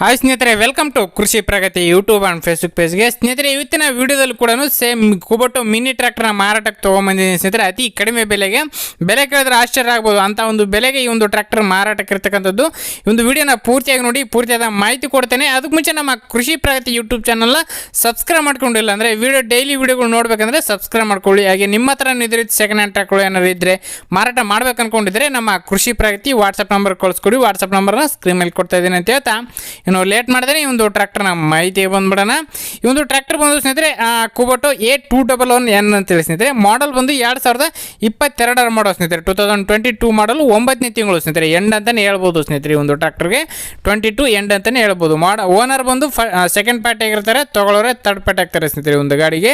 Hi ಸ್ನೇಹಿತರೆ welcome to Krishi Pragati YouTube and Facebook ಪೇಜ್ಗೆ ಸ್ನೇಹಿತರೆ, ಇವತ್ತಿನ ವಿಡಿಯೋದಲ್ಲಿ ಕೂಡ ಸೇಮ್ ಕುಬೊಟ್ಟು ಮಿನಿ ಟ್ರ್ಯಾಕ್ಟರ್ನ ಮಾರಾಟಕ್ಕೆ ತೊಗೊಂಬಂದಿದ್ದೀನಿ ಸ್ನೇಹಿತರೆ. ಅತಿ ಕಡಿಮೆ ಬೆಲೆಗೆ. ಬೆಲೆ ಕೇಳಿದ್ರೆ ಆಶ್ಚರ್ಯ ಆಗ್ಬೋದು. ಅಂತ ಒಂದು ಬೆಲೆಗೆ ಈ ಒಂದು ಟ್ರ್ಯಾಕ್ಟರ್ ಮಾರಾಟಕ್ಕೆ ಇರ್ತಕ್ಕಂಥದ್ದು. ಒಂದು ವಿಡಿಯೋನ ಪೂರ್ತಿಯಾಗಿ ನೋಡಿ, ಪೂರ್ತಿಯಾದ ಮಾಹಿತಿ ಕೊಡ್ತೇನೆ. ಅದಕ್ಕೆ ಮುಂಚೆ ನಮ್ಮ ಕೃಷಿ ಪ್ರಗತಿ ಯೂಟ್ಯೂಬ್ ಚಾನಲ್ನ ಸಬ್ಸ್ಕ್ರೈಬ್ ಮಾಡ್ಕೊಂಡಿಲ್ಲ ಅಂದರೆ ವಿಡಿಯೋ ಡೈಲಿ ವಿಡಿಯೋಗಳು ನೋಡಬೇಕಂದ್ರೆ ಸಬ್ಸ್ಕ್ರೈಬ್ ಮಾಡ್ಕೊಳ್ಳಿ. ಹಾಗೆ ನಿಮ್ಮ ಹತ್ರ ಇದ್ರೆ ಸೆಕೆಂಡ್ ಹ್ಯಾಂಡ್ ಟ್ರ್ಯಾಕ್ಗಳು ಏನಾದ್ರು ಇದ್ದರೆ ಮಾರಾಟ ಮಾಡ್ಬೇಕು ಅನ್ಕೊಂಡಿದ್ರೆ ನಮ್ಮ ಕೃಷಿ ಪ್ರಗತಿ ವಾಟ್ಸಪ್ ನಂಬರ್ ಕಳಿಸ್ಕೊಡಿ. ವಾಟ್ಸಪ್ ನಂಬರ್ನ ಸ್ಕ್ರೀನ್ ಮೇಲೆ ಕೊಡ್ತಾ ಇದ್ದೀನಿ ಅಂತ ಹೇಳ್ತಾ. ಇನ್ನು ಲೇಟ್ ಮಾಡಿದ್ರೆ ಈ ಒಂದು ಟ್ರ್ಯಾಕ್ಟರ್ನ ಮಾಹಿತಿ ಬಂದ್ಬಿಡೋಣ. ಈ ಒಂದು ಟ್ರ್ಯಾಕ್ಟರ್ ಬಂದು ಸ್ನೇಹಿತರೆ Kubota A two double one N ಅಂತೇಳಿ ಸ್ನೇಹಿತರೆ ಮಾಡಲ್ ಬಂದು ಎರಡು ಸಾವಿರದ ಇಪ್ಪತ್ತೆರಡರ ಮಾಡೋ ಸ್ನೇಹಿತರೆ two thousand twenty two model ಒಂಬತ್ತನೇ ತಿಂಗಳು ಸ್ನೇಹಿತರೆ ಎಂಡ್ ಅಂತಲೇ ಹೇಳ್ಬೋದು ಸ್ನೇಹಿತರೆ ಈ ಒಂದು ಟ್ರ್ಯಾಕ್ಟರ್ಗೆ ಟ್ವೆಂಟಿ ಟು ಎಂಡ್ ಅಂತಲೇ ಹೇಳ್ಬೋದು. ಮಾಡ ಓನರ್ ಬಂದು ಫ ಸೆಕೆಂಡ್ ಪಾರ್ಟಿ ಆಗಿರ್ತಾರೆ ತೊಗೊಳೋರೆ ತರ್ಡ್ ಪಾರ್ಟಿ ಆಗ್ತಾರೆ ಸ್ನೇಹಿತರೆ ಒಂದು ಗಾಡಿಗೆ.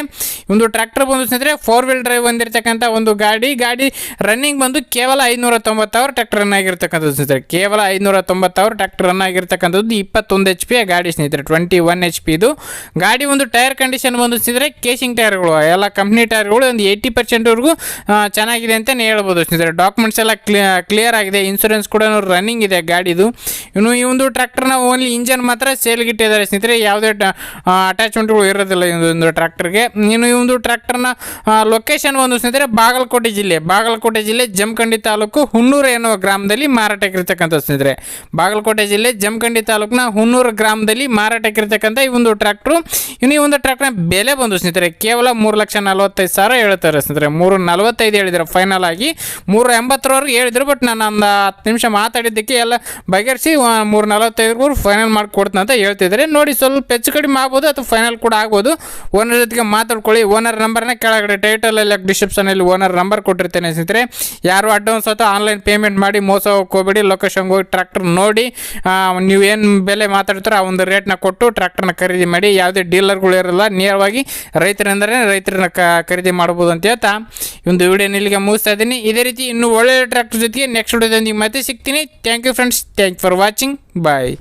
ಒಂದು ಟ್ರ್ಯಾಕ್ಟರ್ ಬಂದು ಸ್ನೇಹಿತರೆ ಫೋರ್ ವೀಲ್ ಡ್ರೈವ್ ಹೊಂದಿರತಕ್ಕಂಥ ಒಂದು ಗಾಡಿ ಗಾಡಿ ರನ್ನಿಂಗ್ ಬಂದು ಕೇವಲ ಐನೂರ ತೊಂಬತ್ತಾರು ಟ್ರ್ಯಾಕ್ಟರ್ ರನ್ ಆಗಿರ್ತಕ್ಕಂಥದ್ದು ಸ್ನೇಹಿತರೆ, ಕೇವಲ ಐನೂರ ತೊಂಬತ್ತಾರು ಟ್ರ್ಯಾಕ್ಟರ್ ರನ್ ಆಗಿರ್ತಕ್ಕಂಥದ್ದು ಇಪ್ಪತ್ತೊಂದು ಎಚ್ ಪಿ ಗಾಡಿ ಸ್ನೇಹಿತರೆ ಟ್ವೆಂಟಿ ಒನ್ ಎಚ್ ಪಿ ಇದು. ಗಾಡಿ ಒಂದು ಟೈರ್ ಕಂಡೀಷನ್ ಬಂದು ಕೇಸಿಂಗ್ ಟೈರ್ಗಳು, ಎಲ್ಲ ಕಂಪ್ನಿ ಟೈರ್ಗಳು ಒಂದು ಏಯ್ಟಿ ಪರ್ಸೆಂಟ್ವರೆಗೂ ಚೆನ್ನಾಗಿದೆ ಅಂತಲೇ ಹೇಳ್ಬೋದು ಸ್ನೇಹಿತರೆ. ಡಾಕ್ಯುಮೆಂಟ್ಸ್ ಎಲ್ಲ ಕ್ಲಿಯರ್ ಆಗಿದೆ ಇನ್ಸೂರೆನ್ಸ್ ಕೂಡ ರನ್ನಿಂಗ್ ಇದೆ ಗಾಡಿದು. ಇನ್ನು ಈ ಒಂದು ಟ್ರ್ಯಾಕ್ಟರ್ನ ಓನ್ಲಿ ಇಂಜನ್ ಮಾತ್ರ ಸೇಲ್ಗಿಟ್ಟಿದ್ದಾರೆ ಸ್ನೇಹಿತರೆ. ಯಾವುದೇ ಅಟ್ಯಾಚ್ಮೆಂಟ್ಗಳು ಇರೋದಿಲ್ಲ ಈ ಒಂದು ಟ್ರ್ಯಾಕ್ಟರ್ಗೆ ಇನ್ನು ಈ ಒಂದು ಟ್ರ್ಯಾಕ್ಟರ್ನ ಲೊಕೇಶನ್ ಒಂದು ಸ್ನೇಹಿತರೆ, ಬಾಗಲಕೋಟೆ ಜಿಲ್ಲೆ. ಬಾಗಲಕೋಟೆ ಜಿಲ್ಲೆ ಜಮಖಂಡಿ ತಾಲೂಕು ಹುಣ್ಣೂರು ಎನ್ನುವ ಗ್ರಾಮದಲ್ಲಿ ಮಾರಾಟಕ್ಕಿರ್ತಕ್ಕಂಥ ಸ್ನೇಹಿತರೆ. ಬಾಗಲಕೋಟೆ ಜಿಲ್ಲೆ ಜಮಖಂಡಿ ತಾಲೂಕಿನ ಹುನ್ನೂರು ಗ್ರಾಮದಲ್ಲಿ ಮಾರಾಟಕ್ಕಿರ್ತಕ್ಕಂಥ ಈ ಒಂದು ಟ್ರ್ಯಾಕ್ಟ್ರು. ಇನ್ನು ಈ ಒಂದು ಟ್ರ್ಯಾಕ್ಟರ್ನ ಬೆಲೆ ಬಂದು ಸ್ನೇಹಿತರೆ, ಕೇವಲ ಮೂರು ಲಕ್ಷ ನಲವತ್ತೈದು ಸಾವಿರ ಹೇಳ್ತಾರೆ ಸ್ನೇಹಿತರೆ. ಮೂರು ನಲವತ್ತೈದು ಹೇಳಿದ್ರು ಫೈನಲ್ ಆಗಿ ಮೂರು ಎಂಬತ್ತರವರೆಗೆ ಹೇಳಿದ್ರು ಬಟ್ ನಾನು ಒಂದು ಹತ್ತು ನಿಮಿಷ ಮಾತಾಡಿದ್ದಕ್ಕೆ ಎಲ್ಲ ಬಗೆಹರಿಸಿ ಮೂರು ನಲವತ್ತೈದು ಫೈನಲ್ ಮಾಡಿ ಕೊಡ್ತೀನಿ ಅಂತ ಹೇಳ್ತಿದ್ದಾರೆ. ನೋಡಿ, ಸ್ವಲ್ಪ ಹೆಚ್ಚು ಕಡಿಮೆ ಆಗ್ಬೋದು ಅಥವಾ ಫೈನಲ್ ಕೂಡ ಆಗ್ಬೋದು. ಓನರ್ ಜೊತೆಗೆ ಮಾತಾಡ್ಕೊಳ್ಳಿ. ಓನರ್ ನಂಬರ್ನ ಕೆಳಗಡೆ ಟೈಟಲಲ್ಲಿ ಡಿಸ್ಕ್ರಿಪ್ಷನಲ್ಲಿ ಓನರ್ ನಂಬರ್ ಕೊಟ್ಟಿರ್ತೇನೆ ಸ್ನೇಹಿತರೆ. ಯಾರು ಅಡ್ವಾನ್ಸ್ ಅಥವಾ ಆನ್ಲೈನ್ ಪೇಮೆಂಟ್ ಮಾಡಿ ಮೋಸ ಹೋಗಕ್ಕೆ ಹೋಗ್ಬೇಡಿ ಲೊಕೇಶನ್ಗೆ ಹೋಗಿ ಟ್ರ್ಯಾಕ್ಟರ್ ನೋಡಿ ನೀವು ಏನು ಬೆಲೆ ಮಾತಾಡ್ತಾರೋ, ಆ ಒಂದು ರೇಟ್ನ ಕೊಟ್ಟು ಟ್ರ್ಯಾಕ್ಟರ್ನ ಖರೀದಿ ಮಾಡಿ ಯಾವುದೇ ಡೀಲರ್ಗಳು ಇರಲ್ಲ, ನೇರವಾಗಿ ರೈತರೆಂದರೆ ರೈತರನ್ನ ಖರೀದಿ ಮಾಡ್ಬೋದು ಅಂತ ಹೇಳ್ತಾ ಒಂದು ವಿಡಿಯೋನ ಇಲ್ಲಿಗೆ ಮುಗಿಸ್ತಾ ಇದ್ದೀನಿ. ಇದೇ ರೀತಿ ಇನ್ನೂ ಒಳ್ಳೆಯ ಟ್ರ್ಯಾಕ್ಟರ್ ಜೊತೆಗೆ ನೆಕ್ಸ್ಟ್ ವಿಡಿಯೋದೊಂದಿಗೆ ಮತ್ತೆ ಸಿಗ್ತೀನಿ. Thank you friends thank for watching bye